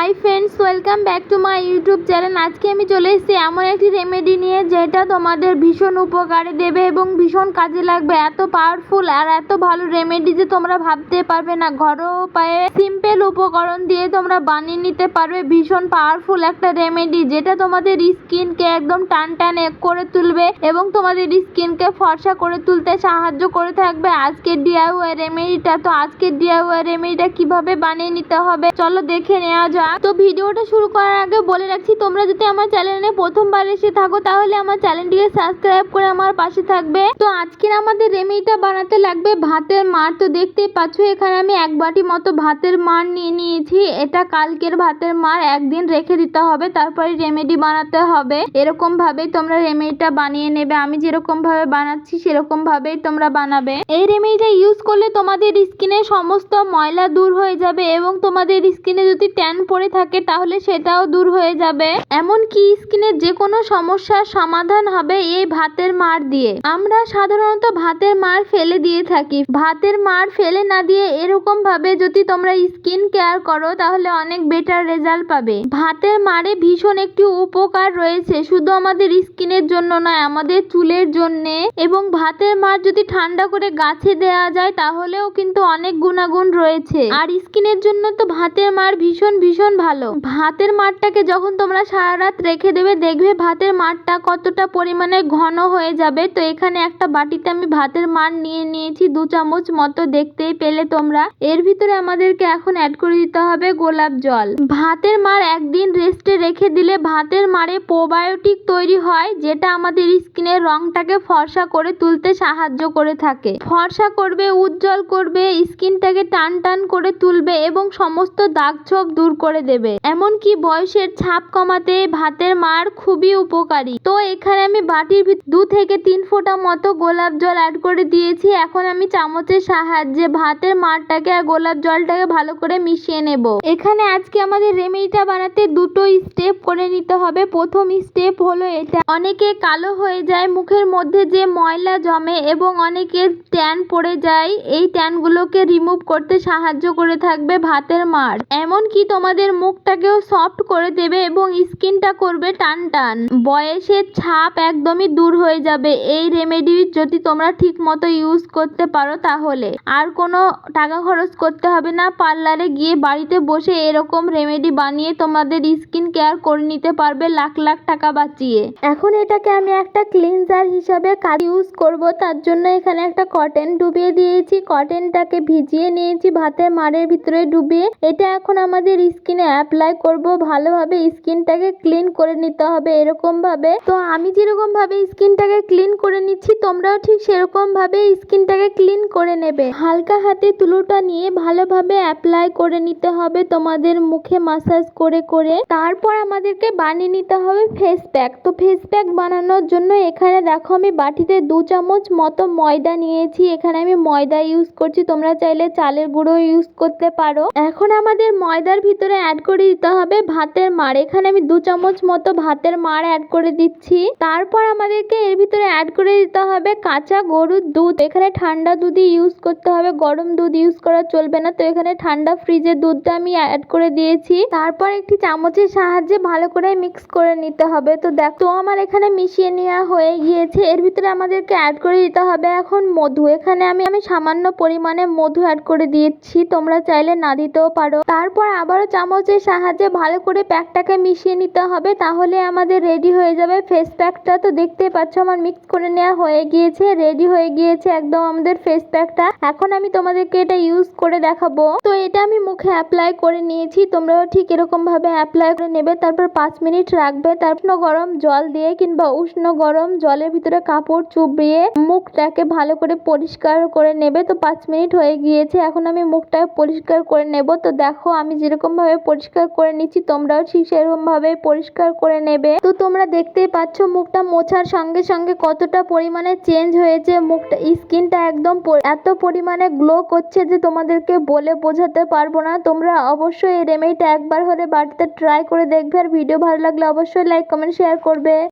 Hi friends, welcome back to my YouTube channel. আজকে আমি চলে এসেছি এমন একটি রেমেডি নিয়ে, যেটা তোমাদের ভীষণ উপকারে দেবে এবং ভীষণ কাজে লাগবে। এত পাওয়ারফুল আর এত ভালো রেমেডি যে তোমরা ভাবতে পারবে না। ঘরোয়া উপায়ে সিম্পল উপকরণ দিয়ে তোমরা বানিয়ে নিতে পারবে। ভীষণ পাওয়ারফুল একটা রেমেডি যেটা তোমাদের স্কিনকে একদম টান টান করে তুলবে এবং তোমাদের স্কিনকে ফর্সা করে তুলতে সাহায্য করে থাকবে। আজকের ডিআইওয়াই রেমেডিটা তো আজকের ডিআইওয়াই রেমেডিটা কীভাবে বানিয়ে নিতে হবে? চলো দেখে নেওয়া যাক। তো ভিডিওটা শুরু করার আগে বলে রাখছি, তোমরা যদি আমার চ্যানেলে প্রথমবার এসে থাকো, তাহলে আমার চ্যানেলটিকে সাবস্ক্রাইব করে আমার পাশে থাকবে। তো আজকের আমাদের রেমেডিটা বানাতে লাগবে ভাতের মার। তো দেখতেই পাচ্ছ, এখানে আমি এক বাটি মতো ভাতের মার নিয়ে নিয়েছি। এটা কালকের ভাতের মার, একদিন রেখে দিতে হবে, তারপরে রেমেডি বানাতে হবে। এরকম ভাবেই তোমরা রেমেডিটা বানিয়ে নেবে। আমি যেরকম ভাবে বানাচ্ছি সেরকম ভাবেই তোমরা বানাবে। এই রেমেডিটা ইউজ করলে তোমাদের স্কিনে সমস্ত ময়লা দূর হয়ে যাবে এবং তোমাদের স্কিনে যদি ট্যান পড়ে থাকে, তাহলে সেটাও দূর হয়ে যাবে। এমনকি স্কিনের যে কোনো সমস্যার সমাধান হবে এই ভাতের মার দিয়ে। আমরা সাধারণত ভাতের মার ফেলে দিয়ে থাকি। ভাতের মার ফেলে না দিয়ে এরকম ভাবে যদি তোমরা স্কিন কেয়ার করো, তাহলে অনেক বেটার রেজাল্ট পাবে। ভাতের মারে ভীষণ একটি উপকার রয়েছে, শুধু আমাদের স্কিনের জন্য নয়, আমাদের চুলের জন্য। এবং ভাতের মার যদি ঠান্ডা করে গাছে দেওয়া যায়, তাহলেও কিন্তু অনেক গুণাগুণ রয়েছে। আর স্কিনের জন্য তো ভাতের মার ভীষণ ভীষণ ভালো। ভাতের মাঠটাকে যখন তোমরা সারা রাত রেখে দেবে, দেখবে ভাতের মাঠটা কতটা পরিমাণে ঘন হয়ে যাবে। তো এখানে একটা বাটিতে আমি ভাতের মার নিয়ে নিয়েছি, দু চামচ মতো দেখতেই পেলে তোমরা। এর ভিতরে আমাদেরকে এখন অ্যাড করে দিতে হবে গোলাপ জল। ভাতের মার একদিন রেস্টে রেখে দিলে ভাতের মারে প্রোবায়োটিক তৈরি হয়, যেটা আমাদের স্কিনের রংটাকে ফর্সা করে তুলতে সাহায্য করে থাকে। ফর্সা করবে, উজ্জ্বল করবে, স্কিনটাকে টান টান করে তুলবে এবং সমস্ত দাগ ছোপ দূর করে দেবে। এমনকি বয়সের ছাপ কমাতে ভাতের মার খুবই উপকারী। তো এখানে আমি বাটির দু থেকে তিন ফোঁটা মতো গোলাপ জল অ্যাড করে দিয়েছি। এখন আমি চামচের সাহায্যে ভাতের মারটাকে আর গোলাপ জলটাকে ভালো করে মিশিয়ে নেব। এখানে আজকে আমাদের রেমেডিটা বানাতে দুটো স্টেপ করে নিতে হবে। প্রথম স্টেপ হলো এটা। অনেকে কালো হয়ে যায়, মুখের মধ্যে যে ময়লা জমে এবং অনেকের ট্যান পড়ে যায়, এই ট্যানগুলোকে রিমুভ করতে সাহায্য করে থাকবে ভাতের মার। এমনকি তোমাদের মুখটাকেও সফট করে দেবে এবং স্কিনটা করবে টান টান বয়সের ছাপ একদমই দূর হয়ে যাবে। এই রেমেডি যদি তোমরা ঠিক মতো ইউজ করতে পারো তাহলে। আর কোনো টাকা খরচ করতে হবে না। পার্লারে গিয়ে বাড়িতে বসে এরকম রেমেডি বানিয়ে তোমাদের স্কিন কেয়ার করে নিতে পারবে লাখ লাখ টাকা বাঁচিয়ে। এখন এটাকে আমি একটা ক্লিনজার হিসাবে কাজ ইউজ করব। তার জন্য এখানে একটা কটন ডুবিয়ে দিয়েছি। কটনটাকে ভিজিয়ে নিয়েছি। ভাতের মারের ভিতরে ডুবিয়ে। এটা এখন আমাদের স্কিনে অ্যাপ্লাই করব, ভালোভাবে স্কিনটাকে ক্লিন করে নিতে হবে এরকম ভাবে তো আমি যেরকম ভাবে স্কিনটাকে ক্লিন করে নিচ্ছি, তোমরাও ঠিক সেরকম ভাবে স্কিনটাকে ক্লিন করে নেবে। হালকা হাতে তুলোটা নিয়ে ভালোভাবে অ্যাপ্লাই করে নিতে হবে তোমাদের মুখে মাসাজ করে করে। তারপর আমাদেরকে বানিয়ে নিতে হবে ফেস প্যাক তো ফেস প্যাক বানানোর জন্য এখানে দেখো আমি বাটিতে দু চামচ মতো ময়দা নিয়েছি। এখানে আমি ময়দা ইউজ করছি, তোমরা চাইলে চালের গুঁড়ো ইউজ করতে পারো। এখন আমাদের ময়দার ভিতরে অ্যাড করে দিতে হবে। ভাতের মার এখানে আমি দু চামচ মতো ভাতের মার অ্যাড করে দিচ্ছি। তারপর আমাদেরকে এর ভিতরে অ্যাড করে দিতে হবে কাঁচা গরুর দুধ। এখানে ঠান্ডা দুধই ইউজ করতে হবে, গরম দুধ ইউজ করা চলবে না। তো এখানে ঠান্ডা ফ্রিজের দুধটা আমি অ্যাড করে দিয়েছি। তারপর একটি চামচের সাহায্যে ভালো করে মিক্স করে নিতে হবে। তো দেখ, তো আমার এখানে মিশিয়ে নেওয়া হয়ে গিয়েছে। এর ভিতরে আমাদেরকে অ্যাড করে দিতে হবে এখন মধু। এখানে আমি আমি সামান্য পরিমাণে মধু অ্যাড করে দিয়েছি। তোমরা চাইলে না দিতেও পারো। তারপর আবারও চামচের সাহায্যে ভালো করে প্যাকটাকে মিশিয়ে নিতে হবে, তাহলে আমাদের রেডি হয়ে যাবে। ফেস প্যাকটা তো দেখতে পাচ্ছ, আমার মিক্স করে নেওয়া হয়ে গিয়েছে রেডি হয়ে গিয়েছে একদম আমাদের ফেস প্যাকটা এখন আমি তোমাদেরকে এটা ইউজ করে দেখাবো। তো এটা আমি মুখে অ্যাপ্লাই করে নিয়েছি, তোমরাও ঠিক এরকম ভাবে অ্যাপ্লাই করে নেবে। তারপর পাঁচ মিনিট রাখবে, তারপর গরম জল দিয়ে কিংবা উষ্ণ গরম জলের ভিতরে কাপড় চুবিয়ে মুখটাকে ভালো করে পরিষ্কার করে নেবে। তো পাঁচ মিনিট হয়ে গিয়েছে, এখন আমি মুখটা পরিষ্কার করে নেব। তো দেখো, আমি যেরকম ভাবে পরিষ্কার করে নিচ্ছি, তোমরাও ঠিক সেরকম ভাবে পরিষ্কার করে নেবে। তো তোমরা দেখতেই পাচ্ছ, মুখটা মোছার সঙ্গে সঙ্গে কতটা পরিমাণে চেঞ্জ হয়েছে। মুখটা, স্কিনটা একদম এত পরিমাণে গ্লো করছে যে তোমাদেরকে বলে বোঝাতে পারব না। তোমরা অবশ্যই এই রেমেডিটা একবার হলে বাড়িতে ট্রাই করে দেখবে। আর ভিডিও ভালো লাগলে অবশ্যই লাইক কমেন্ট শেয়ার করবে।